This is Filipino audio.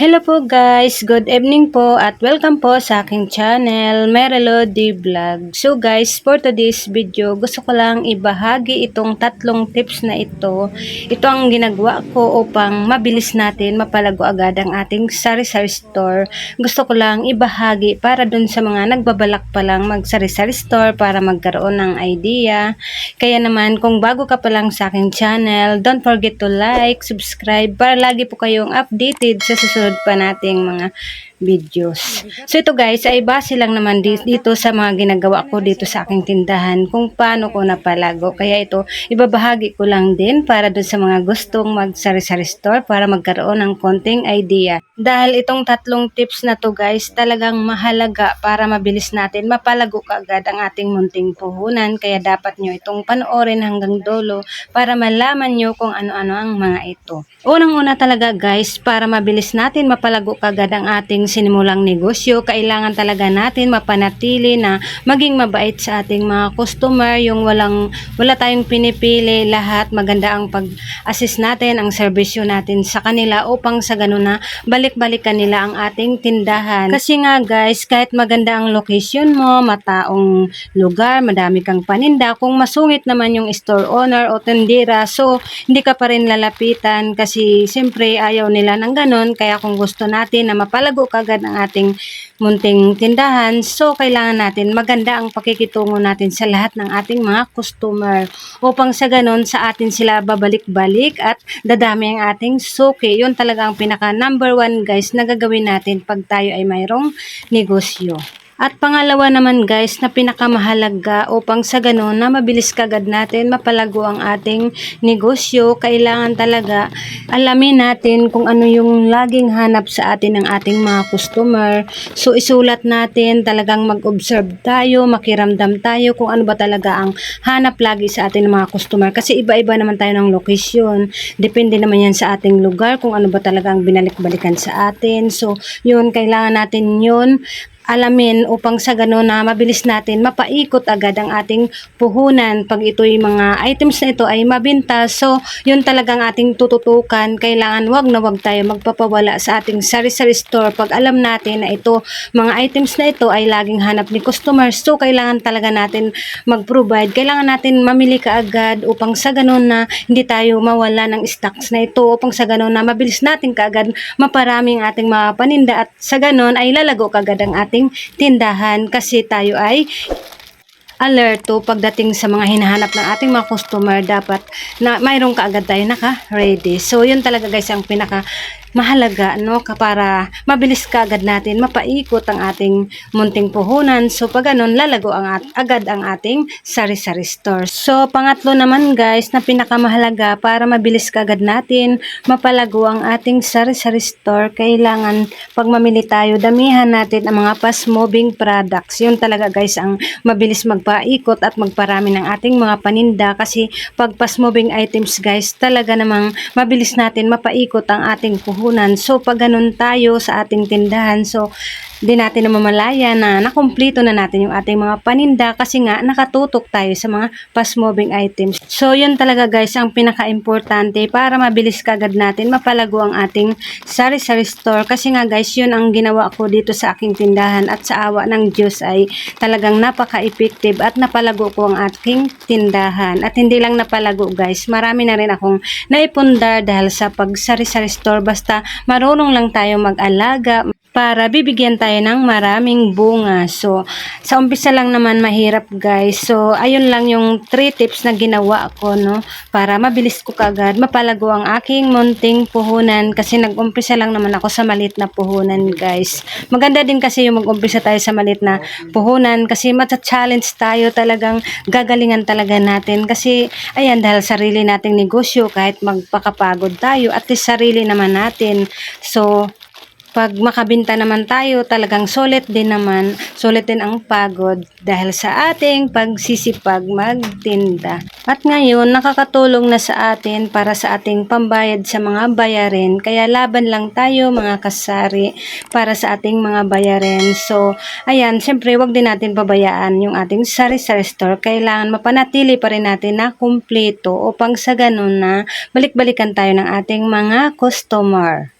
Hello po guys, good evening po at welcome po sa aking channel, Merelo D Vlog. So guys, for today's video, gusto ko lang ibahagi itong tatlong tips na ito. Ito ang ginagawa ko upang mabilis natin mapalago agad ang ating sari-sari store. Gusto ko lang ibahagi para dun sa mga nagbabalak pa lang mag sari-sari store para magkaroon ng idea. Kaya naman, kung bago ka pa lang sa aking channel, don't forget to like, subscribe para lagi po kayong updated sa susunod pa nating mga videos. So ito guys ay base lang naman di- dito sa mga ginagawa ko dito sa aking tindahan kung paano ko napalago. Kaya ito ibabahagi ko lang din para dun sa mga gustong mag sari-sari store para magkaroon ng konting idea. Dahil itong tatlong tips na to guys talagang mahalaga para mabilis natin mapalago kaagad ang ating munting puhunan. Kaya dapat nyo itong panoorin hanggang dulo para malaman nyo kung ano-ano ang mga ito. Unang-una talaga guys para mabilis natin mapalago kaagad ang ating sinimulang negosyo, kailangan talaga natin mapanatili na maging mabait sa ating mga customer, yung walang wala tayong pinipili, lahat maganda ang pag-assist natin, ang serbisyo natin sa kanila upang sa ganun na balik-balikan nila ang ating tindahan. Kasi nga guys, kahit maganda ang location mo, mataong lugar, madami kang paninda, kung masungit naman yung store owner o tindera, so hindi ka pa rin lalapitan kasi siyempre ayaw nila ng ganun, kaya kung gusto natin na mapalago kagad ang ating munting tindahan. So, kailangan natin maganda ang pakikitungo natin sa lahat ng ating mga customer upang sa ganun sa atin sila babalik-balik at dadami ang ating suki. Yun talaga ang pinaka number one guys na gagawin natin pag tayo ay mayroong negosyo. At pangalawa naman guys na pinakamahalaga upang sa ganun na mabilis kagad natin mapalago ang ating negosyo, kailangan talaga alamin natin kung ano yung laging hanap sa atin ng ating mga customer. So isulat natin, talagang mag-observe tayo, makiramdam tayo kung ano ba talaga ang hanap lagi sa atin ng mga customer. Kasi iba-iba naman tayo ng location. Depende naman yan sa ating lugar kung ano ba talaga ang binalik-balikan sa atin. So yun, kailangan natin yun alamin upang sa gano'n na mabilis natin mapaikot agad ang ating puhunan pag ito'y mga items na ito ay mabinta. So, yun talagang ating tututukan. Kailangan wag na wag tayo magpapawala sa ating sari-sari store pag alam natin na ito, mga items na ito ay laging hanap ni customers. So, kailangan talaga natin mag-provide. Kailangan natin mamili ka agad upang sa gano'n na hindi tayo mawala ng stocks na ito upang sa gano'n na mabilis natin kaagad maparami ang ating mga paninda at sa gano'n ay lalago kagad ang ating tindahan kasi tayo ay alerto pagdating sa mga hinahanap ng ating mga customer dapat na mayroon ka agad tayo naka-ready. So, yun talaga guys ang pinaka mahalaga no para mabilis ka agad natin mapaikot ang ating munting puhunan. So pag ganun lalago ang at, agad ang ating sari-sari store. So pangatlo naman guys na pinakamahalaga para mabilis ka agad natin mapalago ang ating sari-sari store kailangan pag mamili tayo damihan natin ang mga fast moving products. Yun talaga guys ang mabilis magpaikot at magparami ng ating mga paninda. Kasi pag fast moving items guys talaga namang mabilis natin mapaikot ang ating puhunan puhunan. So, pag ganun tayo sa ating tindahan, so, di natin namamalaya na nakumpleto na natin yung ating mga paninda kasi nga nakatutok tayo sa mga fast moving items. So, yun talaga guys ang pinaka-importante para mabilis kagad natin mapalago ang ating sari-sari store kasi nga guys yun ang ginawa ko dito sa aking tindahan at sa awa ng Diyos ay talagang napaka-effective at napalago ko ang aking tindahan. At hindi lang napalago guys, marami na rin akong naipundar dahil sa pag-sari-sari store basta marunong lang tayo mag-alaga para bibigyan tayo ng maraming bunga. So, sa umpisa lang naman mahirap guys. So, ayun lang yung 3 tips na ginawa ko, no? Para mabilis ko kagad mapalago ang aking munting puhunan kasi nag-umpisa lang naman ako sa malit na puhunan guys. Maganda din kasi yung mag-umpisa tayo sa malit na puhunan kasi mata-challenge tayo talagang gagalingan talaga natin kasi ayan dahil sarili nating negosyo kahit magpakapagod tayo at least sarili naman natin. So, pag makabinta naman tayo, talagang solid din naman, solid din ang pagod dahil sa ating pagsisipag magtinda. At ngayon, nakakatulong na sa atin para sa ating pambayad sa mga bayarin. Kaya laban lang tayo mga kasari para sa ating mga bayarin. So, ayan, syempre wag din natin pabayaan yung ating sari-sari store. Kailangan mapanatili pa rin natin na kumpleto upang sa ganun na balik-balikan tayo ng ating mga customer.